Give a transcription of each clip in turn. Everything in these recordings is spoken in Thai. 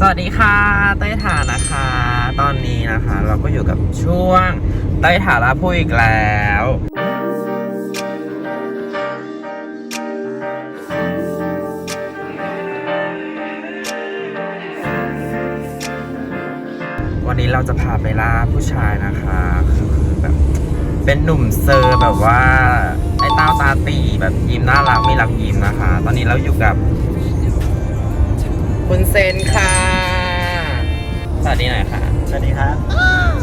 สวัสดีค่ะเต้ยถานะคะ ตอนนี้นะคะ เราก็อยู่กับช่วงเต้ยถาลาพูดอีกแล้ว วันนี้เราจะพาไปล่าผู้ชายนะคะคือแบบเป็นหนุ่มเซอร์แบบว่าไอ้เต้าตาตีแบบยิ้มน่ารักมีรักยิ้มนะคะ ตอนนี้เราอยู่กับคุณเซนค่ะ สวัสดีหน่อยค่ะ สวัสดีครับ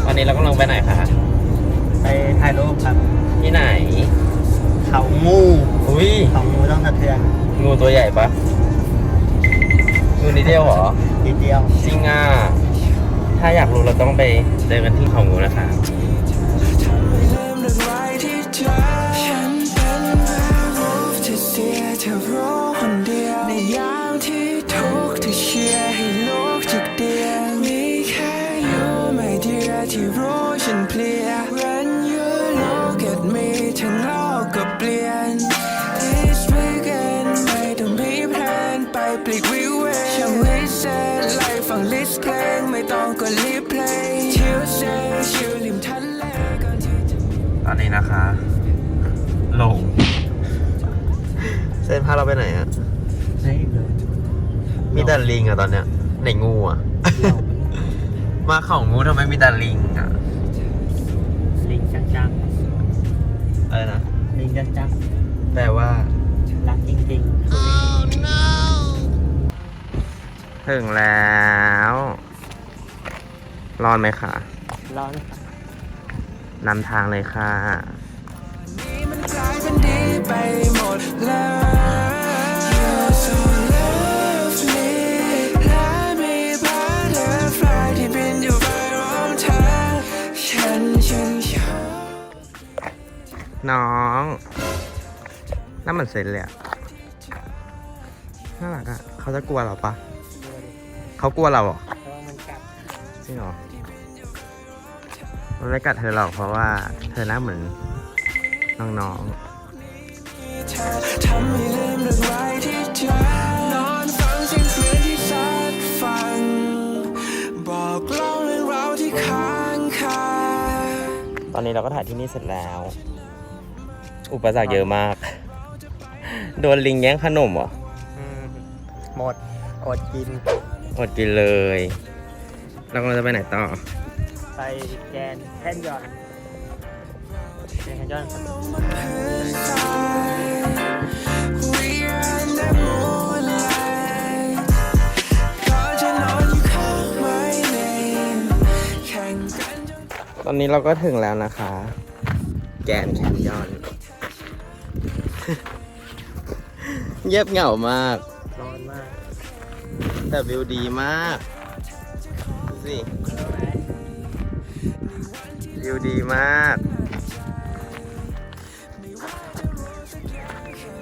วันนี้เรากำลังไปไหนคะ ไปถ่ายรูปครับที่ไหน เขางูอุ้ยเขางูต้องสะเทือนงูตัวใหญ่ปะงูนิดเดียวเหรอนิดเดียวจริงอะถ้าอยากรู้เราต้องไปเจอกันที่เขางูนะคะลืมเรื่องไว้ที่เธอฉันเป็นแวร์วูฟที่เสียเธอรู้ สเพลงไม่ต้องกดรีเพลย์ชิวเซชิวริมทะเลก่อนที่จะตอนนี้นะคะ ลงเซนพาเราไปไหนอะใช่เลยมีแต่ลิงอะตอนเนี้ยไหนงูอะมาขางูทำไมมีแต่ลิงอะลิงจังจังอะไรนะลิงจังจังแปลว่า รักจริงๆ ถึงแล้ว ร้อนไหมคะๆร้อนครับนำทางเลยค่ะนี้มันกลายเป็นดีไปหมดแล้ว You're so lovely และมีบาร์เดอร์ฟลายที่บินอยู่ไปรอบเธอฉันช่างชอบน้องน่าเหมือนเซนเลยอะน่ารักอะเขาจะกลัวเราปะเขากลัวเราเหรอเพราะว่ามันกัดจริงเหรอ มันไม่กัดเธอหรอกเพราะว่าเธอหน้าเหมือนน้องเธอทำให้ลืมเรื่องไว้ที่เธอนอนฟังเสียงคลื่นที่ซัดฟังบอกเล่าเรื่องราวที่ค้างคาๆตอนนี้เราก็ถ่ายที่นี่เสร็จแล้ว อุปสรรคเยอะมาก โดนลิงแย่งขนมเหรออืมหมด อดกิน อดกินเลย เรากำลังจะไปไหนต่อ ไปแกนแท่นยอนแกนแท่นยอนครับ We are in the moonlight ก่อนจะนอนอยู่ข้างไม้ในแข่งกันจนตอนนี้เราก็ถึงแล้วนะคะ แกนแคนยอน เงียบเหงามาก ร้อนมาก แต่วิวดีมากดูสิ วิวดีมาก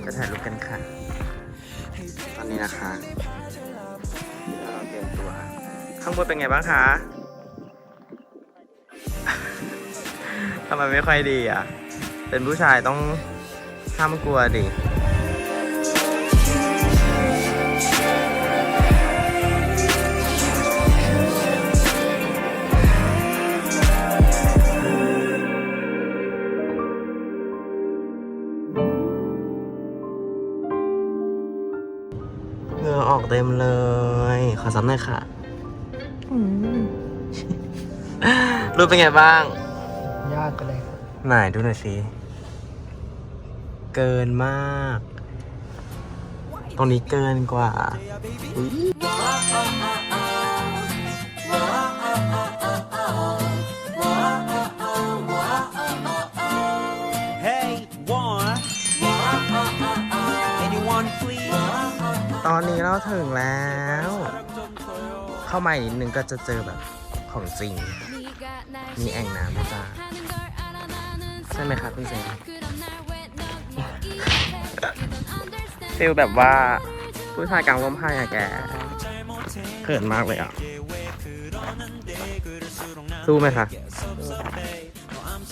จะถ่ายรูปกันค่ะ ตอนนี้นะคะเราเตรียมตัว ข้างบนเป็นไงบ้างคะทำไมไม่ค่อยดีอะ เป็นผู้ชายต้องห้ามกลัวดิ เหงื่อออกเต็มเลย ขอซ้ำหน่อยค่ะรูปเป็นไงบ้าง ยากไปเลยครับไหนดูหน่อยสิ เกินมาก ตรงนี้เกินกว่าอุ๊ย ตอนนี้เราถึงแล้ว เข้ามาอีกนิดนึงก็จะเจอแบบของจริง มีแอ่งน้ำด้วยจ้าใช่ไหมครับพี่เซนฟิลแบบว่าผู้ชายกลางร่มไห้อะแกเขินมากเลยอะ สู้ไหมคะ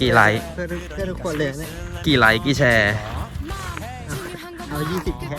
กี่ไลค์เพื่อทุกเพื่อทุกคนเลยเนี่ยกี่ไลค์กี่แชร์ เอา 20แค่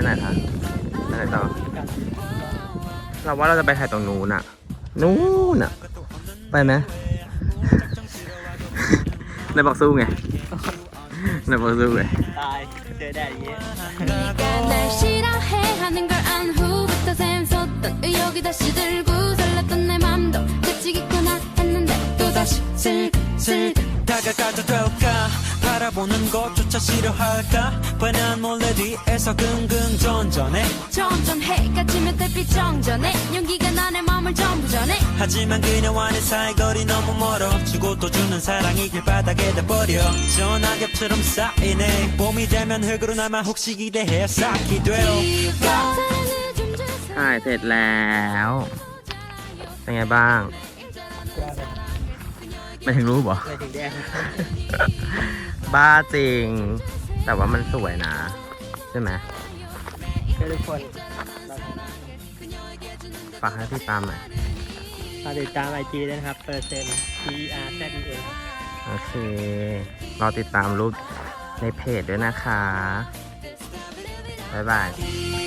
ไปไหนคะไปไหนต่อ เราว่าเราจะไปถ่ายตรงนู้นอะนู้นอะไปไหม นายบอกสู้ไงนายบอกสู้ไง ตายเจอแดดอย่างเงี้ย 네가 날 싫어해 하는 걸 안 후부터 샘솟던 의욕이 다시 들고 설렜던 내 맘도 그치겠구나 했는데 또다시 슬 슬 다가가도 될까 바라보는 것조차 싫어할까 뻔한 몰래 뒤에서 긍긍전전해 점점 해가 지면 달빛 정전해 용기가 나의 마음을 전부 전해 하지만 그녀와는 사이거리 너무 멀어 주고 또 주는 사랑이 길바닥에 돼버려 전화겹처럼 쌓이네 봄이 되면 흙으로 남아 혹시 기대해 쌓기 돼요 사랑을 좀 주세요 ถ่ายเสร็จแล้ว เป็นไงบ้าง ไม่ถึงรูปเหรอไปถึงแดดบ้าจริง แต่ว่ามันสวยนะ ใช่ไหมก็ทุกคนฝากให้พี่ตามหน่อยฝากติดตามไอจีด้วยนะครับเปอร์เซ็นต์ P R Z E N โอเครอติดตามรูปในเพจด้วยนะคะ บ๊ายบาย이